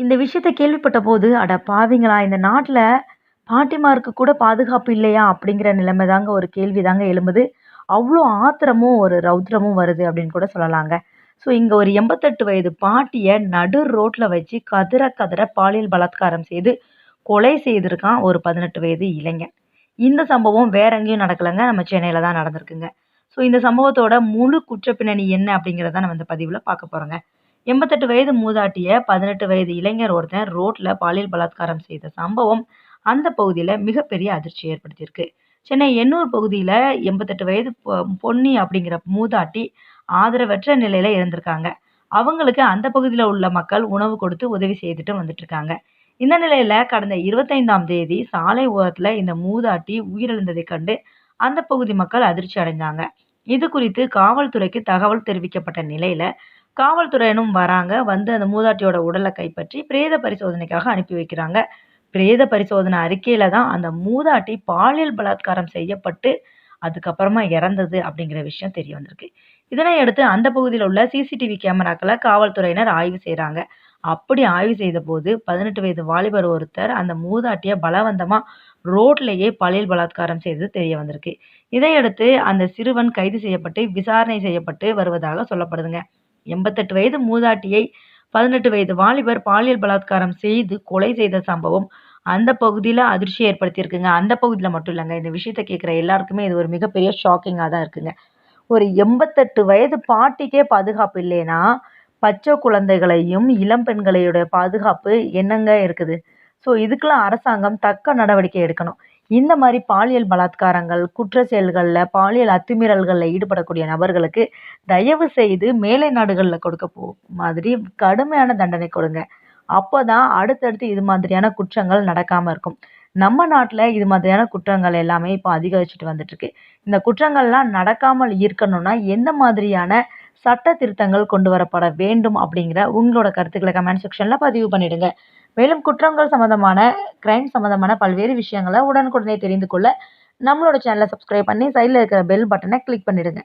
இந்த விஷயத்த கேள்விப்பட்ட போது, அட பாவிங்களா! இந்த நாட்டில் பாட்டிமாருக்கு கூட பாதுகாப்பு இல்லையா? அப்படிங்கிற நிலைமை தாங்க ஒரு கேள்வி தாங்க எழும்புது. அவ்வளோ ஆத்திரமும், ஒரு ரௌத்ரமும் வருது அப்படின்னு கூட சொல்லலாங்க. ஸோ இங்கே ஒரு 88 வயது பாட்டியை நடு ரோட்டில் வச்சு கதற கதற பாலியல் பலாத்காரம் செய்து கொலை செய்திருக்கான் ஒரு 18 வயது இளைஞன். இந்த சம்பவம் வேற எங்கேயும் நடக்கலைங்க நம்ம சென்னையில் தான் நடந்திருக்குங்க. ஸோ இந்த சம்பவத்தோட முழு குற்றப்பின்னணி என்ன அப்படிங்கிறத நம்ம இந்த பதிவில் பார்க்க போகிறோங்க 88 வயது மூதாட்டிய 18 வயது இளைஞர் ஒருத்தன் ரோட்ல பாலியல் பலாத்காரம் செய்த சம்பவம் அந்த பகுதியில மிகப்பெரிய அதிர்ச்சி ஏற்படுத்தியிருக்கு. சென்னை எண்ணூர் பகுதியில 88 வயது பொ பொன்னி அப்படிங்கிற மூதாட்டி ஆதரவற்ற நிலையில இருந்திருக்காங்க. அவங்களுக்கு அந்த பகுதியில உள்ள மக்கள் உணவு கொடுத்து உதவி செய்துட்டு வந்துட்டு இருக்காங்க. இந்த நிலையில கடந்த 25ஆம் தேதி சாலை ஓரத்துல இந்த மூதாட்டி உயிரிழந்ததை கண்டு அந்த பகுதி மக்கள் அதிர்ச்சி அடைந்தாங்க. இது குறித்து காவல்துறைக்கு தகவல் தெரிவிக்கப்பட்ட நிலையில காவல்துறையினும் வராங்க. வந்து அந்த மூதாட்டியோட உடலை கைப்பற்றி பிரேத பரிசோதனைக்காக அனுப்பி வைக்கிறாங்க. பிரேத பரிசோதனை அறிக்கையில தான் அந்த மூதாட்டி பாலியல் பலாத்காரம் செய்யப்பட்டு அதுக்கப்புறமா இறந்தது அப்படிங்கிற விஷயம் தெரிய வந்திருக்கு. இதனையடுத்து அந்த பகுதியில் உள்ள சிசிடிவி கேமராக்களை காவல்துறையினர் ஆய்வு செய்கிறாங்க அப்படி ஆய்வு செய்தபோது 18 வயது வாலிபர் ஒருத்தர் அந்த மூதாட்டிய பலவந்தமா ரோட்லேயே பாலியல் பலாத்காரம் செய்தது தெரிய வந்திருக்கு. இதையடுத்து அந்த சிறுவன் கைது செய்யப்பட்டு விசாரணை செய்யப்பட்டு வருவதாக சொல்லப்படுதுங்க. 88 வயது மூதாட்டியை 18 வயது வாலிபர் பாலியல் பலாத்காரம் செய்து கொலை செய்த சம்பவம் அந்த பகுதியில் அதிர்ச்சி ஏற்படுத்தியிருக்குங்க. அந்த பகுதியில் மட்டும் இல்லைங்க இந்த விஷயத்தை கேட்குற எல்லாருக்குமே இது ஒரு மிகப்பெரிய ஷாக்கிங்காக தான் இருக்குங்க. ஒரு 88 வயது பாட்டிக்கே பாதுகாப்பு இல்லைன்னா, பச்சை குழந்தைகளையும், இளம் பெண்களையுடைய பாதுகாப்பு என்னங்க இருக்குது? ஸோ இதுக்கெல்லாம் அரசாங்கம் தக்க நடவடிக்கை எடுக்கணும். இந்த மாதிரி பாலியல் பலாத்காரங்கள், குற்ற செயல்களில் பாலியல் அத்துமீறல்களில் ஈடுபடக்கூடிய நபர்களுக்கு தயவு செய்து மேலை நாடுகளில் கொடுக்க போ மாதிரி கடுமையான தண்டனை கொடுங்க. அப்போ தான் அடுத்தடுத்து இது மாதிரியான குற்றங்கள் நடக்காமல் இருக்கும். நம்ம நாட்டில் இது மாதிரியான குற்றங்கள் எல்லாமே இப்போ அதிகரிச்சுட்டு வந்துட்டுருக்கு இந்த குற்றங்கள்லாம் நடக்காமல் இருக்கணும்னா, எந்த மாதிரியான சட்ட திருத்தங்கள் கொண்டு வரப்பட வேண்டும் அப்படிங்கிற உங்களோட கருத்துக்களை கமெண்ட் செக்ஷன்ல பதிவு பண்ணிடுங்க. மேலும் குற்றங்கள் சம்மந்தமான, கிரைம் சம்மந்தமான பல்வேறு விஷயங்கள உடனுக்குடனே தெரிந்து கொள்ள நம்மளோட சேனலை சப்ஸ்கிரைப் பண்ணி சைடில் இருக்கிற பெல் பட்டனை கிளிக் பண்ணிடுங்க.